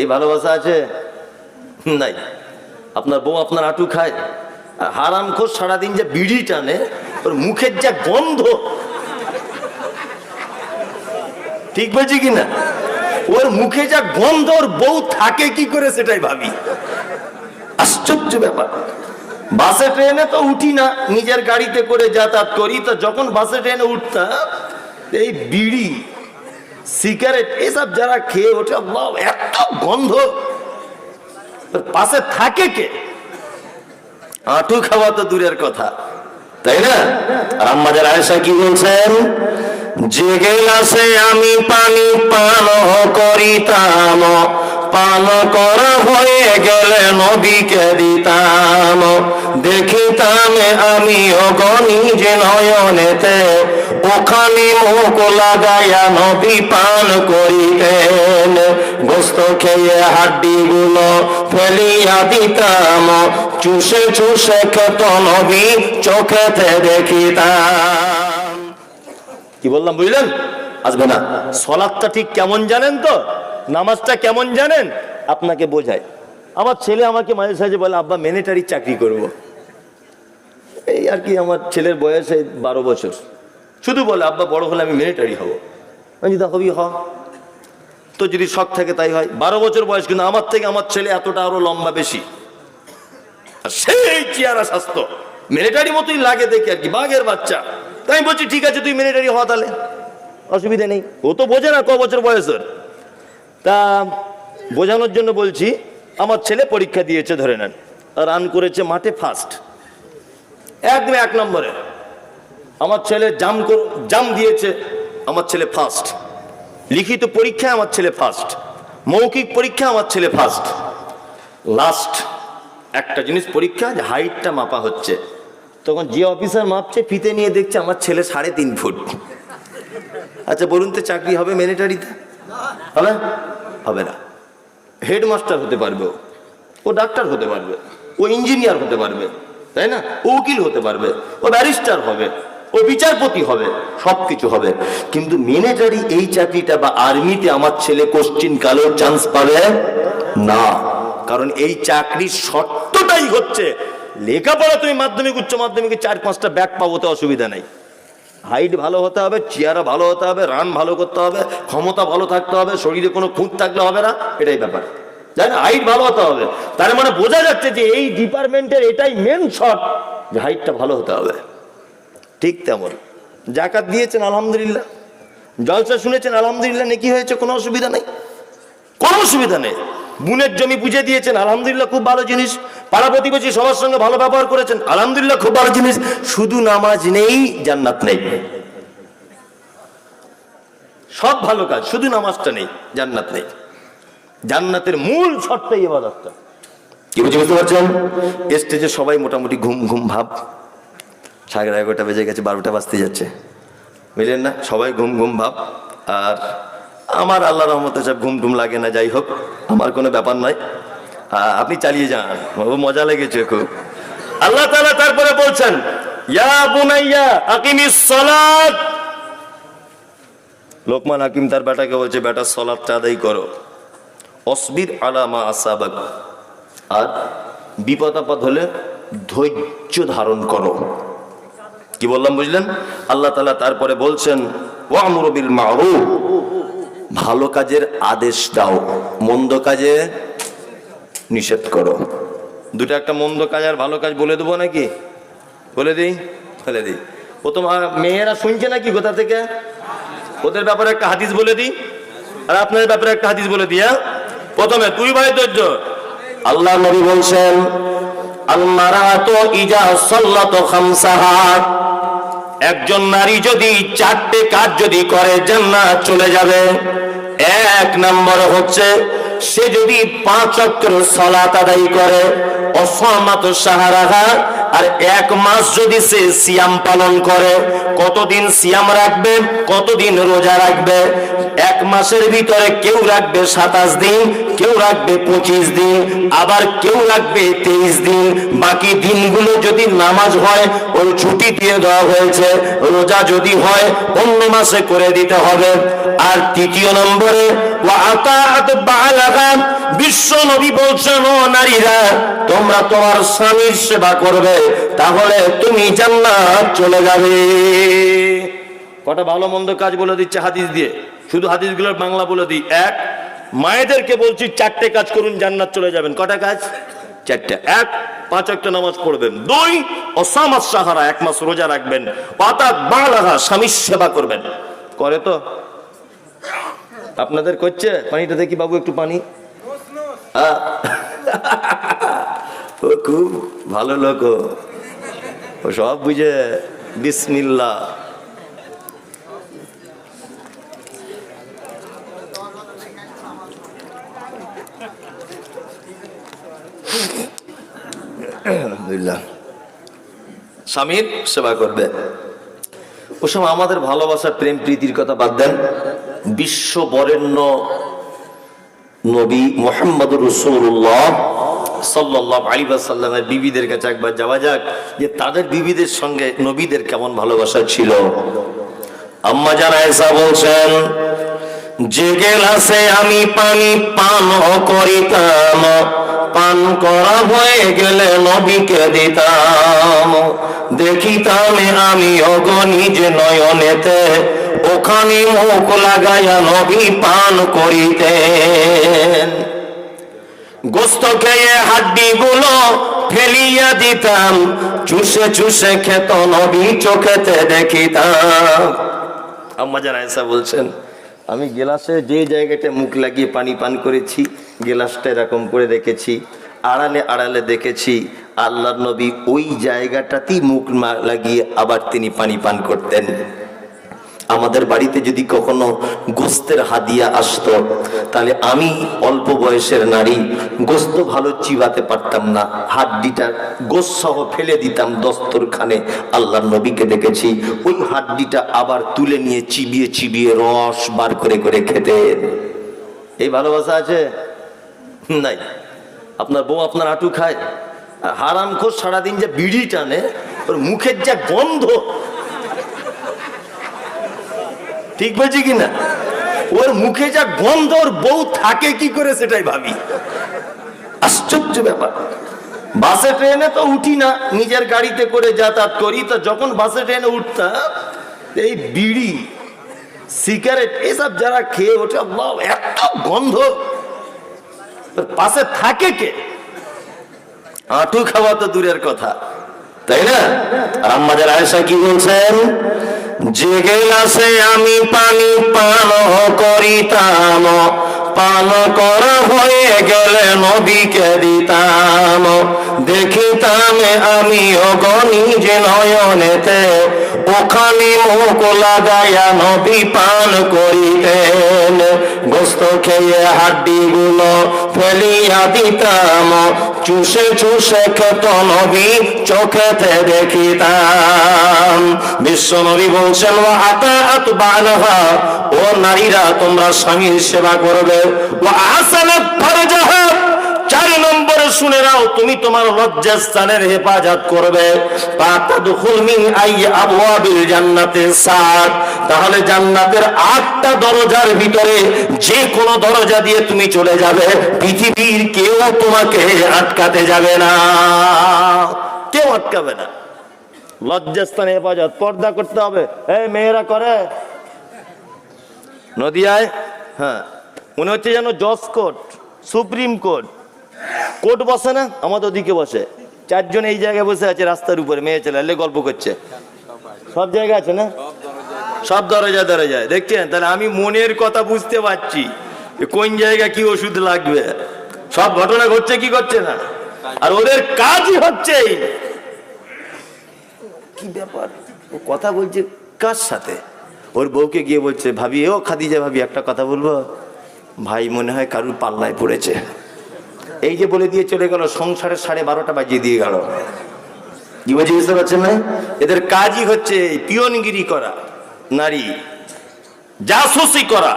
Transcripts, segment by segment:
এই ভালোবাসা আছে? নাই। আপনার বউ আপনার আটু খায়। হারাম খোর সারাদিন যে বিড়ি টানে, ওর মুখের যা গন্ধ। ঠিক বলছি কিনা? ওর মুখে যা গন্ধ, ওর বউ থাকে কি করে সেটাই ভাবি। আশ্চর্য ব্যাপার। বাসে ট্রেনে তো উঠি না, নিজের গাড়িতে করে যাতায়াত করি। তো যখন বাসে ট্রেনে উঠতাম, এই বিড়ি সিগারেট, এসব যারা খেয়ে ওঠে এত গন্ধ। পাশে থাকে কে? আঁটু খাওয়া তো দূরের কথা। তাই না? আর আমাদের আয়সা কি বলছেন? যে গেলাসে আমি পানি পান করিতাম। পান করা, হয়ে গেলে নবীকে দিতাম। দেখিতাম আমি অগণি যে নয়নেতে, ওখানে মুখ লাগাইয়া নবী পান করিতেন। গোস্ত খেয়ে হাড্ডি গুলো ফেলিয়া দিতাম, চুষে চুষে খেত নবী চোখেতে দেখিতাম। কি বললাম, বুঝলেন? আসবে না। সলাদটা ঠিক কেমন জানেন তো? নামাজটা কেমন জানেন? আপনাকে বোঝায় আমার ছেলে আমাকে মাঝে সাঝে বলে, আব্বা মিলিটারি চাকরি করব। এই আর কি, আমার ছেলের বয়স এই বারো বছর। শুধু বলে, আব্বা, বড় হলে আমি মিলিটারি হব। আমি যদি হবি হ। তো যদি শখ থাকে, তাই হয়। বারো বছর বয়স, কিন্তু আমার থেকে আমার ছেলে এতটা আরও লম্বা বেশি। আর সেই চেয়ারা স্বাস্থ্য। মিলিটারি মতোই লাগে দেখে আর কি, বাঘের বাচ্চা। তাই বলছি, ঠিক আছে, তুই মিলিটারি হওয়া তাহলে। অসুবিধা নেই। ও তো বোঝে না ক বছর বয়সের। তা বোঝানোর জন্য বলছি, আমার ছেলে পরীক্ষা দিয়েছে, ধরে নেন। রান করেছে মাঠে ফার্স্ট একদম এক নম্বরে। আমার ছেলে জাম জাম দিয়েছে, আমার ছেলে ফার্স্ট লিখিত পরীক্ষায় আমার ছেলে ফার্স্ট মৌখিক পরীক্ষা আমার ছেলে ফার্স্ট লাস্ট একটা জিনিস পরীক্ষা, যে হাইটটা মাপা হচ্ছে। তখন যে অফিসার মাপছে, ফিতে নিয়ে দেখছে আমার ছেলে সাড়ে তিন ফুট। আচ্ছা বলুন তো চাকরি হবে মিলিটারিতে হবে? হবে না। হেডমাস্টার হতে পারবে ও। ডাক্তার হতে পারবে। ও ইঞ্জিনিয়ার হতে পারবে, তাই না? ও উকিল হতে পারবে, ও ব্যারিস্টার হবে, ও বিচারপতি হবে সব কিছু হবে। কিন্তু মিলিটারি এই চাকরিটা বা আর্মিতে আমার ছেলে কোশ্চিন কালেও চান্স পাবে? না। কারণ এই চাকরির শর্তটাই হচ্ছে, লেখাপড়া তুমি মাধ্যমিক, উচ্চ মাধ্যমিকে, চার, পাঁচটা ব্যাগ পাবো তো অসুবিধা নেই। হাইট ভালো হতে হবে চেয়ারা ভালো হতে হবে, রান ভালো করতে হবে, ক্ষমতা ভালো থাকতে হবে, শরীরে কোনো খুঁত থাকলে হবে না, এটাই ব্যাপার। যাই না হাইট ভালো হতে হবে। তার মানে বোঝা যাচ্ছে যে এই ডিপার্টমেন্টের এটাই মেন শর্ট যে হাইটটা ভালো হতে হবে। ঠিক তেমন। জাকাত দিয়েছেন, আলহামদুলিল্লাহ। জলসা শুনেছেন, আলহামদুলিল্লাহ, নাকি হয়েছে, কোনো অসুবিধা নেই? কোনো অসুবিধা নেই। বুনের জমি বুঝে দিয়েছেন, আলহামদুলিল্লাহ খুব ভালো জিনিস। পাড়া প্রতিবেশী সবার সঙ্গে ভালো ব্যবহার করেছেন, আলহামদুলিল্লাহ খুব ভালো জিনিস। শুধু নামাজ নেই, জান্নাত নেই। সব ভালো কাজ, শুধু নামাজটা নেই, জান্নাত নেই। জান্নাতের মূল শর্তই এবাদতটা কি বুঝে বুঝতে পারছেন? স্টেজে সবাই মোটামুটি ঘুম ঘুম ভাব। সাড়ে এগারোটা বেজে গেছে, বারোটা বাজতে যাচ্ছে। বুঝলেন না? সবাই ঘুম ঘুম ভাব। আর আমার আল্লাহ রহমতে সব ঘুম ঘুম লাগে না যাই হোক আমার কোনো ব্যাপার আহ, আপনি চালিয়ে যান ও মজা লেগেছে খুব। আল্লাহ তালা তারপরে বলছেন লোকমান হাকিম তার বেটাকে বলছে বেটা সলাৎটা আদায় করো। অসবির আলামা আসাবাক। আর বিপদ আপদ হলে ধৈর্য ধারণ করো। কি বললাম বুঝলেন? আল্লাহ তালা তারপরে বলছেন ওয়ামুর বিল মারুফ। ভালো কাজের আদেশ দাও মন্দ কাজে নিষেধ করো। দুটো একটা মন্দ কাজ আর ভালো কাজ বলে দেবো নাকি? বলে দিই? বলে দিই। প্রথম আহ, মেয়েরা শুনছে নাকি কোথা থেকে? ওদের ব্যাপারে একটা হাদিস বলে দিই। আর আপনাদের ব্যাপারে একটা হাদিস বলে দিই হ্যাঁ? প্রথমে তুই ভাই ধৈর্য। আল্লাহ নবী বলছেন আলমারাত ইজা সাল্লাত খামসাহা। একজন নারী যদি চারটে কাজ যদি করে, জান্নাত চলে যাবে। এক নম্বর হচ্ছে, সে যদি পাঁচ অক্ষর সলাত আদায় করে অসমাত সাহারাহা, আর এক মাস যদি সে সিয়াম পালন করে, কতদিন সিয়াম রাখবে, কতদিন রোজা রাখবে? এক মাসের ভিতরে কেউ রাখবে সাতাশ দিন, কেউ রাখবে পঁচিশ দিন, আবার কেউ রাখবে তেইশ দিন। বাকি দিনগুলো যদি নামাজ হয়, ওই ছুটি দিয়ে দেওয়া হয়েছে, রোজা যদি হয় অন্য মাসে করে দিতে হবে। আর তৃতীয় নম্বরে বিশ্ব নবী তোমরা তোমার স্বামীর সেবা করবে, তাহলে তুমি জান্নাত চলে যাবে। কটা ভালো মন্দ কাজ বলে দিচ্ছে হাদিস দিয়ে। শুধু হাদিসগুলোর বাংলা বলে দিই। এক, মায়েদেরকে বলছি, চারটে কাজ করুন, জান্নাত চলে যাবেন। কটা কাজ? চারটে। এক, পাঁচ একটা নামাজ পড়বেন। দুই অসামাজ সাহারা এক মাস রোজা রাখবেন। অর্থাৎ বাংলাহা স্বামীর সেবা করবেন। করে তো? আপনাদের করছে? পানিটা দেখি বাবু একটু পানি। ও খুব ভালো লোক ও। সব বুঝে বিসমিল্লা। স্বামীর সেবা করবে। ওসব আমাদের ভালোবাসা প্রেম প্রীতির কথা বাদ দেন। বিশ্ব বরেণ্য নবী মোহাম্মদ রসুল্লাহ সাল্লাহ আলী বিবিদের কাছে একবার যাওয়া যাক যে তাদের বিবিদের সঙ্গে নবীদের কেমন ভালোবাসা ছিল। আম্মা জানা এসা বলছেন যে গেলাসে আমি পানি পান করিতাম। পান করা হয়ে গেলে নবীকে দিতাম। দেখিতাম আমি অগণিজ নয়নেতে ওখানে মুখ লাগাইয়া নবী পান করিতেন। গোস্ত খেয়ে হাড্ডি গুলো ফেলিয়া দিতাম, চুষে চুষে খেত নবী চোখেতে দেখিতাম। আম্মা জান আয়েশা বলছেন, আমি গেলাসে যে জায়গাটা মুখ লাগিয়ে পানি পান করেছি, গেলাসটা এরকম করে রেখেছি আড়ালে আড়ালে দেখেছি, আল্লাহর নবী ওই জায়গাটাতেই মুখ লাগিয়ে আবার তিনি পানি পান করতেন। আমাদের বাড়িতে যদি কখনো গোস্তের হাদিয়া আসতো, তাহলে আমি অল্প বয়সের নারী, গোস্ত ভালো চিবাতে পারতাম না, হাড্ডিটা গোস সহ ফেলে দিতাম দস্তরখানে। আল্লাহর নবীকে দেখেছি, ওই হাড্ডিটা আবার তুলে নিয়ে চিবিয়ে চিবিয়ে রস বার করে করে খেতেন। এই ভালোবাসা আছে? নাই। আপনার বউ আপনার আটু খায়? হারাম খোর সারাদিন যে বিড়ি টানে, ওর মুখের যা গন্ধ ঠিক বলছি কিনা? ওর মুখে যা গন্ধ, ওর বউ থাকে কি করে সেটাই ভাবি। আশ্চর্য ব্যাপার। বাসে ট্রেনে তো উঠি না, নিজের গাড়িতে করে যাতায়াত করি। তো যখন বাসে ট্রেনে উঠতাম, এই বিড়ি, সিগারেট, এসব যারা খেয়ে ওঠে এত গন্ধ। পাশে থাকে কে? আঁটু খাওয়া তো দূরের কথা, তাই না? আর আমাদের আয়সা কি বলছেন? যে গেলাসে আমি পানি পান করিতাম। পান করা হয়ে গেলে নবীকে দিতাম। দেখিতাম আমি অগণিজ নয়নেতে ওখানে মুখ লাগাইয়া নবী পান করিতেন। গোস্ত খেয়ে হাড্ডি গুলো ফেলিয়া দিতাম, চুষে চুষে খেত নবী চোখেতে দেখিতাম। বিশ্ব নবী বলছেন ও আতা আত বানহা, ও নারীরা, তোমরা স্বামীর সেবা করবে। ও আসানাত ফারজাহা শুনে নাও, তুমি তোমার লজ্জাস্থানের হেফাজত করবে। তাহলে জান্নাতের আটটা দরজার ভিতরে যে কোনো দরজা দিয়ে তুমি চলে যাবে। পৃথিবীর কেউ তোমাকে আটকাতে যাবে না। কেউ আটকাবে না। লজ্জাস্থানে হেফাজত, পর্দা করতে হবে। এই মেয়েরা করে। নদিয়ায় হ্যাঁ মনে হচ্ছে যেন জজ কোর্ট, সুপ্রিম কোর্ট। কোর্ট বসে না? আমাদের ওদিকে বসে। চারজন এই জায়গায় বসে আছে, রাস্তার উপরে, মেয়ে ছেলে গল্প করছে। সব জায়গা আছে না? সব দরজা দরজায়। দেখছেন? তাহলে আমি মনের কথা বুঝতে পারছি কোন জায়গা কি ওষুধ লাগবে। সব ঘটনা ঘটছে, কি করছে না? আর ওদের কাজই হচ্ছে কি ব্যাপার? ও কথা বলছে কার সাথে? ওর বউকে গিয়ে বলছে, ভাবি, ও খাদিজা ভাবি, একটা কথা বলব? ভাই মনে হয় কারুর পাল্লায় পড়েছে। এই যে বলে দিয়ে চলে গেল, সংসারের সাড়ে বারোটা বাজিয়ে দিয়ে গেল। বুঝতে পারছেন না এদের কাজই হচ্ছে পিয়নগিরি করা, নারী, জাসুসি করা।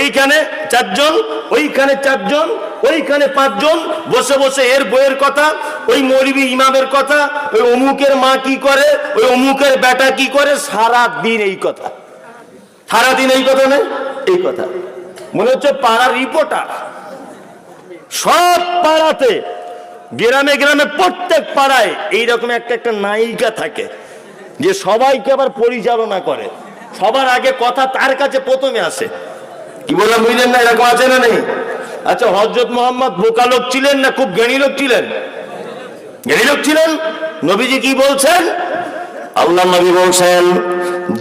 এইখানে চারজন, ওইখানে চারজন, ওইখানে পাঁচজন, বসে বসে এর বইয়ের কথা, ওই মৌলবি ইমামের কথা, ওই অমুকের মা কি করে, ওই অমুকের বেটা কি করে সারা দিন এই কথা। সারাদিন এই কথা নেই এই কথা। মনে হচ্ছে পাড়ার রিপোর্টার সব পাড়াতে, গ্রামে গ্রামে প্রত্যেক পাড়ায় এইরকম একটা একটা নায়িকা থাকে, যে সবাইকে আবার পরিচালনা করে। সবার আগে কথা তার কাছে প্রথমে আসে। কি বললাম, বুঝলেন না, এরকম আছে না নেই? আচ্ছা হজরত মোহাম্মদ বোকা লোক ছিলেন না খুব জ্ঞানী লোক ছিলেন? জ্ঞানী লোক ছিলেন? নবীজি কি বলছেন? আল্লাহ নবী বলছেন,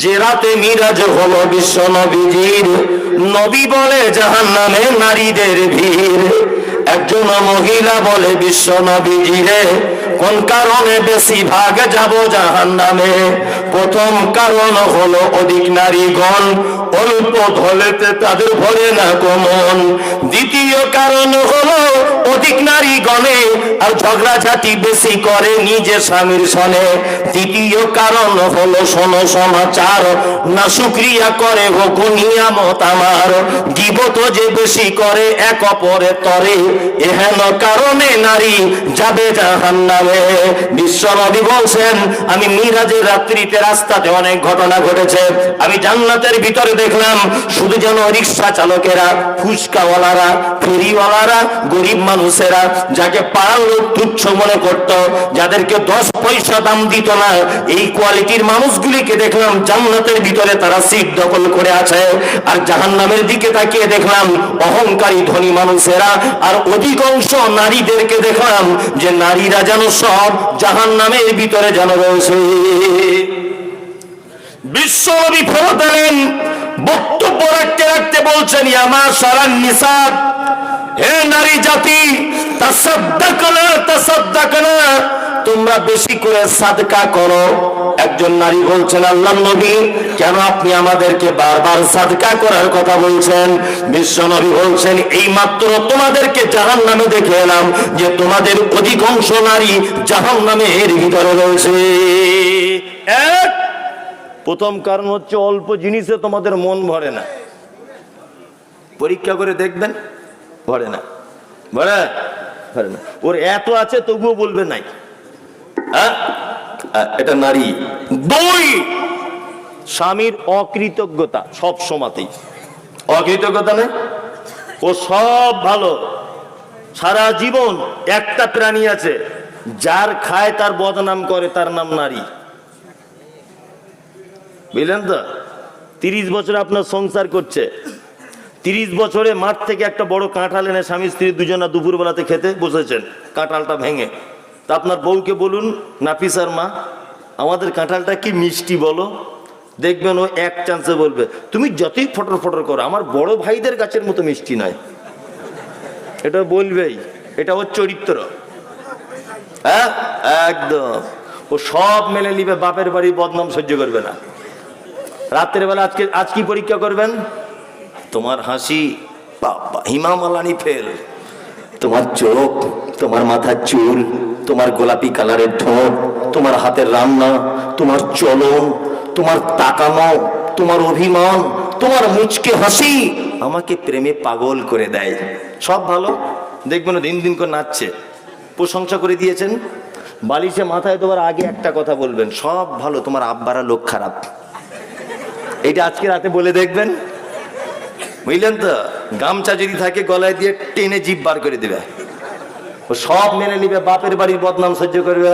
যে রাতে মিরাজ হলো বিশ্ব নবীজির, নবী বলে জাহান নামে নারীদের ভিড়। একজন মহিলা বলে বিশ্ব নবীজিরে কোন কারণে বেশি ভাগ যাব জাহান নামে প্রথম কারণ হলো অধিক নারীগণ অল্প ধলেতে তাদের ভরে না কমন দ্বিতীয় কারণ হলো অধিক নারীগণে আর ঝগড়াঝাটি বেশি করে নিজের স্বামীর সনে। তৃতীয় কারণ হলো শোনো সমাচার, না শুক্রিয়া করে হোক নিয়ামত আমার। গিবত যে বেশি করে এক অপরে তরে, এহেন কারণে নারী যাবে জাহান নামে বিশ্বনবী বলছেন, আমি মিরাজের রাত্রিতে রাস্তাতে অনেক ঘটনা ঘটেছে। আমি জান্নাতের ভিতরে দেখলাম, শুধু যেন রিক্সা চালকেরা, ফুচকাওয়ালারা, ফেরিওয়ালারা, গরিব মানুষেরা, যাকে পাড়ার লোক তুচ্ছ মনে করত, যাদেরকে দশ পয়সা দাম দিত না, এই কোয়ালিটির মানুষগুলিকে দেখলাম জান্নাতের ভিতরে তারা সিট দখল করে আছে। আর জাহান্নামের দিকে তাকিয়ে দেখলাম, অহংকারী ধনী মানুষেরা, আর অধিকাংশ নারীদেরকে দেখলাম যে নারীরা যেন সব জাহান নামের ভিতরে যেন রয়েছে। বিশ্বনবী ফেরত এলেন, বক্তব্য রাখতে রাখতে বলছেন আমার সরান নিসাব হে নারী জাতি, তাসাদ্দাকনা তাসাদ্দাকনা তোমরা বেশি করে সাদকা করো। একজন নারী বলছেন, আল্লাহ নবী, কেন আপনি আমাদেরকে বারবার সাদকা করার কথা বলছেন? বিশ্ব নবী বলছেন, এই মাত্র তোমাদেরকে জাহান নামে দেখে এলাম যে তোমাদের অধিকাংশ নারী জাহান নামে এর ভিতরে রয়েছে। এক, প্রথম কারণ হচ্ছে অল্প জিনিসে তোমাদের মন ভরে না। পরীক্ষা করে দেখবেন, ভরে না। ভরে? ভরে না। ওর এত আছে তবুও বলবে নাই। এটা নারী। দুই স্বামীর অকৃতজ্ঞতা সব সমাতেই অকৃতজ্ঞতা নেই? ও সব ভালো। সারা জীবন একটা প্রাণী আছে, যার খায় তার বদনাম করে তার নাম নারী। বুঝলেন তো? তিরিশ বছর আপনার সংসার করছে। তিরিশ বছরে মাঠ থেকে একটা বড় কাঁঠাল এনে স্বামী স্ত্রী দুজনা দুপুরবেলাতে খেতে বসেছেন। কাঁঠালটা ভেঙে। তা আপনার বউকে বলুন নাফিসার মা, আমাদের কাঁঠালটা কি মিষ্টি বলো? দেখবেন ও এক চান্সে বলবে, তুমি যতই ফটর ফটর করো, আমার বড় ভাইদের গাছের মতো মিষ্টি নয়। এটা বলবেই, এটা ওর চরিত্র। হ্যাঁ? একদম। ও সব মেনে নিবে, বাপের বাড়ি বদনাম সহ্য করবে না। রাত্রের বেলা আজকে, আজ কি পরীক্ষা করবেন? তোমার হাসি, বাবা, হিমামালানি ফেল। তোমার চোখ তোমার মাথার চুল, তোমার গোলাপি কালারের ঠোঁট, তোমার হাতের রান্না, তোমার চলন, তোমার তাকানো, তোমার অভিমান, তোমার মুচকে হাসি আমাকে প্রেমে পাগল করে দেয়। সব ভালো? দেখবেন দিন দিন করে নাচছে। প্রশংসা করে দিয়েছেন। বালিশে মাথায় তোমার আগে একটা কথা বলবেন, সব ভালো, তোমার আব্বারা লোক খারাপ। এটা আজকে রাতে বলে দেখবেন। বুঝলেন তো? গামছা যদি থাকে, গলায় দিয়ে টেনে জিভ বার করে দিবে। ও সব মেনে নিবে, বাপের বাড়ির বদনাম সহ্য করবে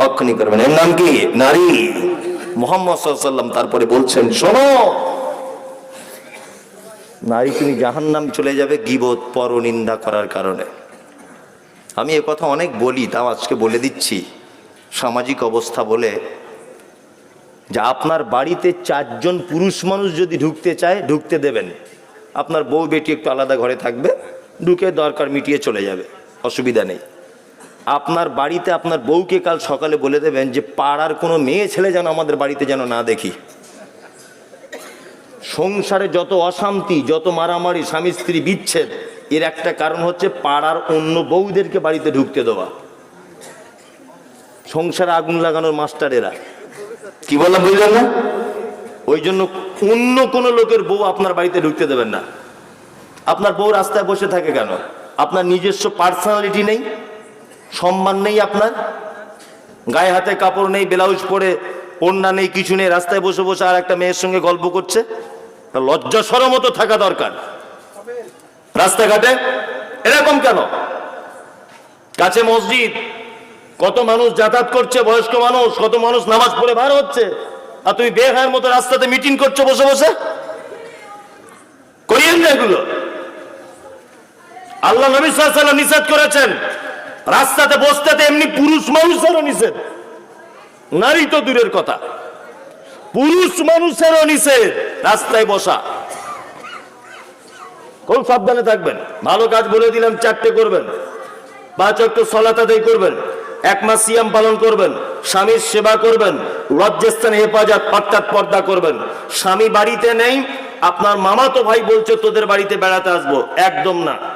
কখনই করবে এর নাম কি? নারী। মোহাম্মদ সাল্লাম তারপরে বলছেন, শোনো, নারী তুমি জাহান নাম চলে যাবে গিবত, পরনিন্দা করার কারণে। আমি এ কথা অনেক বলি, তাও আজকে বলে দিচ্ছি। সামাজিক অবস্থা বলে যে আপনার বাড়িতে চারজন পুরুষ মানুষ যদি ঢুকতে চায়, ঢুকতে দেবেন। আপনার বউ, বেটি একটু আলাদা ঘরে থাকবে, ঢুকে দরকার মিটিয়ে চলে যাবে। অসুবিধা নেই। আপনার বাড়িতে আপনার বউকে কাল সকালে বলে দেবেন যে পাড়ার কোনো মেয়ে ছেলে যেন আমাদের বাড়িতে যেন না দেখি। সংসারে যত অশান্তি যত মারামারি স্বামী স্ত্রী বিচ্ছেদ এর একটা কারণ হচ্ছে পাড়ার অন্য বউদেরকে বাড়িতে ঢুকতে দেওয়া। সংসারে আগুন লাগানোর মাস্টারেরা কি বললাম বুঝলেন না? ওই জন্য অন্য কোনো লোকের বউ আপনার বাড়িতে ঢুকতে দেবেন না। আপনার বউ রাস্তায় বসে থাকে কেন? আপনার নিজস্ব পার্সোনালিটি নেই, সম্মান নেই আপনার, গায়ে হাতে কাপড় নেই, ব্লাউজ পরে ওড়না নেই, কিছু নেই, রাস্তায় বসে বসে আর একটা মেয়ের সঙ্গে গল্প করছে লজ্জা সরমতো থাকা দরকার। রাস্তাঘাটে এরকম কেন? কাছে মসজিদ, কত মানুষ যাতায়াত করছে, বয়স্ক মানুষ, কত মানুষ নামাজ পড়ে বার হচ্ছে, আর তুমি বেহার মতো রাস্তাতে মিটিং করছ বসে বসে? করিয়েন না এগুলো। আল্লাহ নবী সাল্লাম নিষেধ করেছেন, রাস্তাতে বসতে এমনি পুরুষ মানুষেরও নিষেধ। নারী তো দূরের কথা। পুরুষ মানুষেরও নিষেধ রাস্তায় বসা। খুব সাবধানে থাকবেন। ভালো কাজ বলে দিলাম, চারটে করবেন। পাঁচ অক্ট সলাত আদায় করবেন। এক মাস সিয়াম পালন করবেন। স্বামীর সেবা করবেন। লজ্জাস্থানে হেফাজত অর্থাৎ পর্দা করবেন। স্বামী বাড়িতে নেই, আপনার মামা তো ভাই বলছে, তোদের বাড়িতে বেড়াতে আসব। একদম না।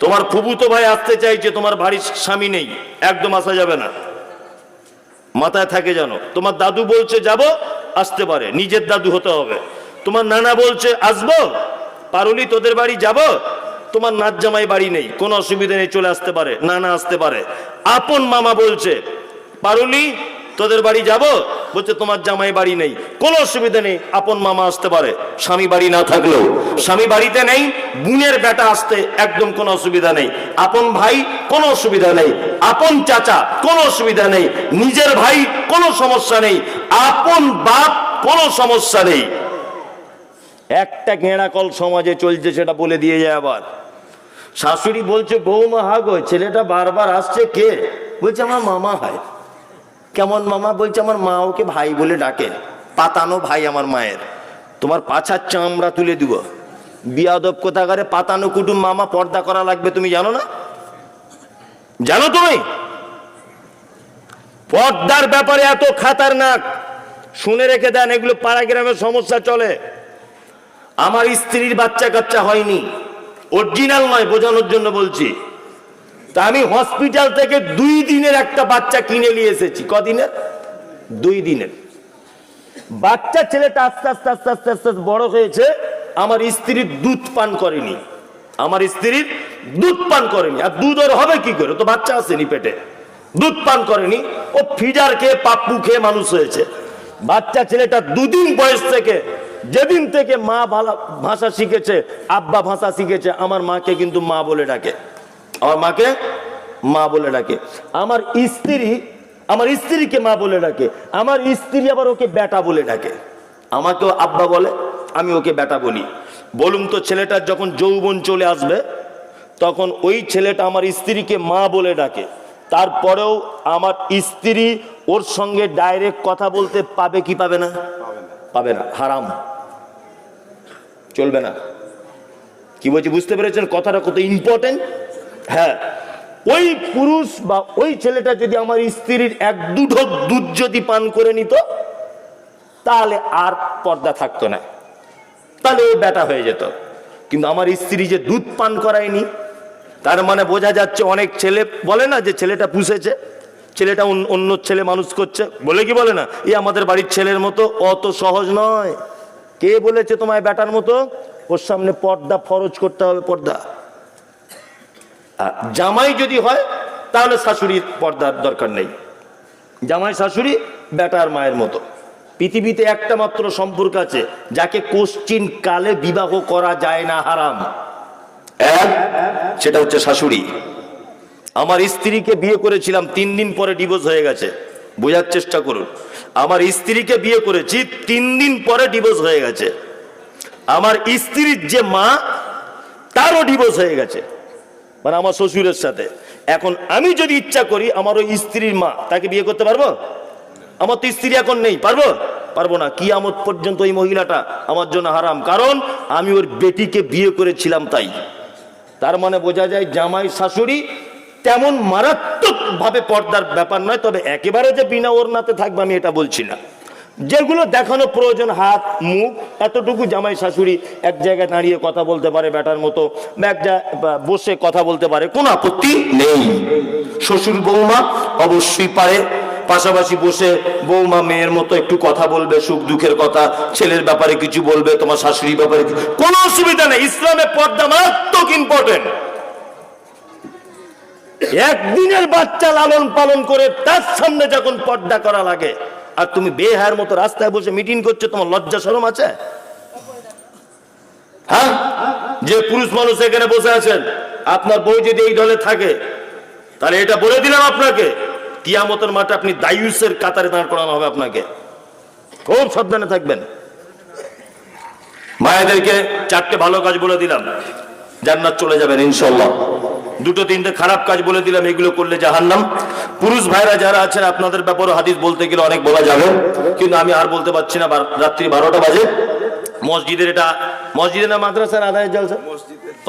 তোমার ফুবুতো ভাই আসতে চাইছে তোমার বাড়ির স্বামী নেই, একদম আসা যাবে না। মাথায় থাকে জানো তোমার দাদু বলছে যাব, আসতে পারে, নিজের দাদু হতে হবে। তোমার নানা বলছে, আসব, পারুলি তোদের বাড়ি যাব, তোমার নাচ জামাই বাড়ি নেই, কোনো অসুবিধা নেই, চলে আসতে পারে, নানা আসতে পারে। আপন মামা বলছে, পারুলি তোদের বাড়ি যাব বলছে, তোমার জামাই বাড়ি নেই। কোনো অসুবিধা নেই, আপন মামা আসতে পারে। স্বামী বাড়ি না থাকলেও। স্বামী বাড়িতে নেই, বোনের বেটা আসতে একদম কোনো অসুবিধা নেই। আপন ভাই, কোনো অসুবিধা নেই। আপন চাচা, কোনো অসুবিধা নেই। নিজের ভাই, কোনো সমস্যা নেই। আপন বাপ, কোনো সমস্যা নেই। একটা ঘেঁড়া কল সমাজে চলছে, সেটা বলে দিয়ে যায় আবার। শাশুড়ি বলছে, বৌমা, হাগো, ছেলেটা বারবার আসছে কে? বলছে, আমার মামা হয়। কেমন মামা বলছে, আমার মা ওকে ভাই বলে ডাকে। পাতানো ভাই আমার মায়ের। তোমার পাছার চামড়া তুলে দিব। বিয়াদব কোথাকারে পাতানো কুটুম মামা পর্দা করা লাগবে তুমি জানো না? জানো তুমি? পর্দার ব্যাপারে এত খাতারনাক শুনে রেখে দেন, এগুলো পাড়া গ্রামের সমস্যা চলে। আমার স্ত্রীর বাচ্চা কাচ্চা হয়নি। অরিজিনাল নয়, বোঝানোর জন্য বলছি। তা আমি হসপিটাল থেকে দুই দিনের একটা বাচ্চা কিনে নিয়ে এসেছি। কদিনের? দুই দিনের। বাচ্চা ছেলেটা আস্তে আস্তে আস্তে আস্তে আস্তে বড় হয়েছে, আমার স্ত্রীর দুধ পান করেনি। আমার স্ত্রীর দুধ পান করেনি। আর দুধ ওর হবে কি করে? তো বাচ্চা আসেনি পেটে। দুধ পান করেনি। ও ফিডার খেয়ে, পাপ্পু খেয়ে মানুষ হয়েছে। বাচ্চা ছেলেটা দুদিন বয়স থেকে, যেদিন থেকে মা ভালো ভাষা শিখেছে, আব্বা ভাষা শিখেছে, আমার মাকে কিন্তু মা বলে ডাকে। আমার মাকে মা বলে ডাকে। আমার স্ত্রী, আমার স্ত্রীকে মা বলে ডাকে। আমার স্ত্রী আবার ওকে বেটা বলে ডাকে। আমাকেও আব্বা বলে, আমি ওকে বেটা বলি। বলুন তো ছেলেটার যখন যৌবন চলে আসবে, তখন ওই ছেলেটা আমার স্ত্রীকে মা বলে ডাকে। তারপরেও আমার স্ত্রী ওর সঙ্গে ডাইরেক্ট কথা বলতে পাবে কি পাবে না? পাবে না, হারাম। চলবে না। কি বলছি, বুঝতে পেরেছেন? কথাটা কত ইম্পর্টেন্ট হ্যাঁ ওই পুরুষ বা ওই ছেলেটা যদি আমার স্ত্রীর এক দুধ দুধ যদি পান করে নিত, তাহলে আর পর্দা থাকতো না। তাহলে ও বেটা হয়ে যেত। কিন্তু আমার স্ত্রী যে দুধ পান করায়নি, তার মানে বোঝা যাচ্ছে অনেক ছেলে বলে না যে ছেলেটা পুষেছে, ছেলেটা অন্য- ছেলে মানুষ করছে। বলে কি বলে না? এই আমাদের বাড়ির ছেলের মতো অত সহজ নয়। কে বলেছে তোমায় বেটার মতো? ওর সামনে পর্দা ফরজ করতে হবে, পর্দা। জামাই যদি হয়, তাহলে শাশুড়ির পর্দার দরকার নেই। জামাই শাশুড়ি বেটার মায়ের মতো। পৃথিবীতে একটা মাত্র সম্পর্ক আছে, যাকে কোশ্চিন কালে বিবাহ করা যায় না, হারাম। এক, সেটা হচ্ছে শাশুড়ি। আমার স্ত্রীকে বিয়ে করেছিলাম, তিন দিন পরে ডিভোর্স হয়ে গেছে। বোঝার চেষ্টা করুন। আমার স্ত্রীকে বিয়ে করেছি, তিন দিন পরে ডিভোর্স হয়ে গেছে। আমার স্ত্রীর যে মা, তারও ডিভোর্স হয়ে গেছে। মানে আমার শ্বশুরের সাথে। এখন আমি যদি ইচ্ছা করি, আমার ওই স্ত্রীর মা, তাকে বিয়ে করতে পারব? আমার তো স্ত্রী এখন নেই, পারব? পারব না। কি আমত পর্যন্ত ওই মহিলাটা আমার জন্য হারাম। কারণ আমি ওর বেটিকে বিয়ে করেছিলাম তাই। তার মানে বোঝা যায় জামাই শাশুড়ি তেমন মারাত্মক ভাবে পর্দার ব্যাপার নয়, তবে একেবারে যে বিনা ওর নাতে থাকবে আমি এটা বলছি না। যেগুলো দেখানো প্রয়োজন, হাত, মুখ, এতটুকু জামাই শাশুড়ি এক জায়গায় দাঁড়িয়ে কথা বলতে পারে বেটার মতো, বা বসে কথা বলতে পারে, কোনো আপত্তি নেই। শ্বশুর বৌমা অবশ্যই পারে, পাশাপাশি বসে বৌমা মেয়ের মতো একটু কথা বলবে, সুখ দুঃখের কথা, ছেলের ব্যাপারে কিছু বলবে, তোমার শাশুড়ির ব্যাপারে কোনো অসুবিধা নেই। ইসলামে পর্দা মারাত্মক ইম্পর্টেন্ট একদিনের বাচ্চা লালন পালন করে তার সামনে যখন পর্দা করা লাগে আর তুমি বেহার মতো রাস্তায় বসে মিটিং করছ, তোমার লজ্জা সরম আছে? হ্যাঁ? যে পুরুষ মানুষ এখানে বসে আছেন, আপনার বউ যদি এই দলে থাকে, তাহলে এটা বলে দিলাম আপনাকে, কিয়ামতের মাঠে আপনি দায়ুসের কাতারে দাঁড় করানো হবে আপনাকে। খুব সাবধানে থাকবেন। মায়েদেরকে চারটে ভালো কাজ বলে দিলাম। জান্নাত চলে যাবেন ইনশাল্লাহ দুটো তিনটে খারাপ কাজ বলে দিলাম, এগুলো করলে জাহান্নাম। পুরুষ ভাইরা যারা আছেন, আপনাদের ব্যাপারে হাদিস বলতে গেলে অনেক বলা যাবে। কিন্তু আমি আর বলতে পারছি না রাত্রি বারোটা বাজে। মসজিদের এটা মসজিদের না মাদ্রাসার আদায় জলসা?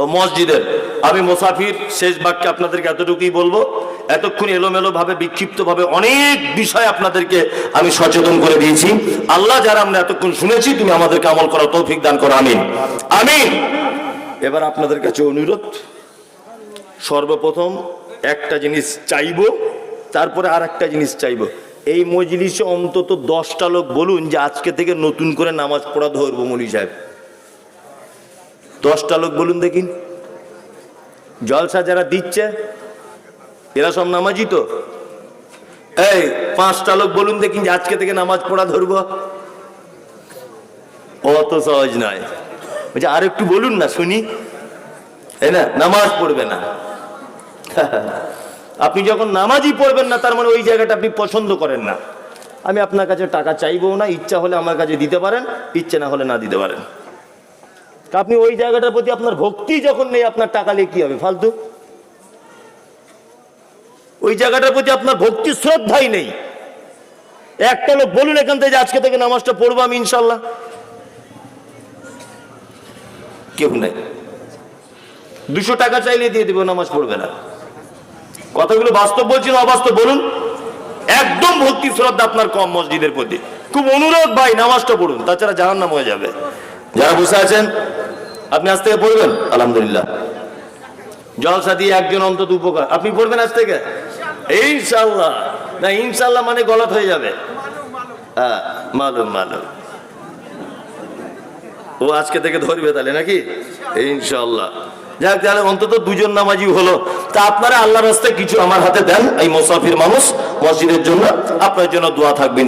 ও, মসজিদের। আমি মোসাফির শেষ বাক্যে আপনাদেরকে এতটুকুই বলব। এতক্ষণ এলোমেলো ভাবে বিক্ষিপ্ত ভাবে অনেক বিষয় আপনাদেরকে আমি সচেতন করে দিয়েছি। আল্লাহ যারা আমরা এতক্ষণ শুনেছি, তুমি আমাদেরকে আমল করার তৌফিক দান করো, আমিন। আমিন। এবার আপনাদের কাছে অনুরোধ সর্বপ্রথম একটা জিনিস চাইব, তারপরে আর একটা জিনিস চাইব। এই মজলিসে অন্তত দশটা লোক বলুন যে আজকে থেকে নতুন করে নামাজ পড়া ধরবো মলি সাহেব। দশটা লোক বলুন দেখিন জলসা যারা দিচ্ছে, এরা সব নামাজই তো? এই, পাঁচটা লোক বলুন দেখিন যে আজকে থেকে নামাজ পড়া ধরবো। অত সহজ নয়। আর একটু বলুন না, শুনি। তাই না, নামাজ পড়বে না। আপনি যখন নামাজই পড়বেন না, তার মানে ওই জায়গাটা আপনি পছন্দ করেন না। আমি আপনার কাছে টাকা চাইব না, ইচ্ছা হলে আমার কাছে দিতে পারেন, ইচ্ছে না হলে না দিতে পারেন। আপনি ওই জায়গাটার প্রতি আপনার ভক্তি যখন নেই, আপনার টাকা নিয়ে কি হবে? ফালতু। ওই জায়গাটার প্রতি আপনার ভক্তি শ্রদ্ধাই নেই। একটা লোক বলুন এখান থেকে আজকে থেকে নামাজটা পড়ব আমি, ইনশাল্লাহ। কেউ নেই। দুশো টাকা চাইলে দিয়ে দেবো নামাজ পড়বে না। কথাগুলো বাস্তব বলছি না অবাস্তব বলুন? একদম ভক্তি শ্রদ্ধা আপনার কম মসজিদের প্রতি। খুব অনুরোধ ভাই, নামাজটা পড়ুন, তাছাড়া জাহান নাম হয়ে যাবে। যারা বসে আছেন, আপনি আজ থেকে পড়বেন? আলহামদুলিল্লাহ। জলসা দিয়ে একজন অন্তত উপকার। আপনি পড়বেন আজ থেকে? ইনশাল্লাহ না ইনশাল্লাহ মানে গলত হয়ে যাবে। হ্যাঁ মালুম মালুম। ও আজকে থেকে ধরবে তাহলে নাকি? ইনশাল্লাহ যাক, তাহলে অন্তত দুজন নামাজি হলো। তা আপনারা আল্লাহ রাস্তায় কিছু আমার হাতে দেন, এই মোসাফির মানুষ মসজিদের জন্য। আপনার জন্য দোয়া থাকবেন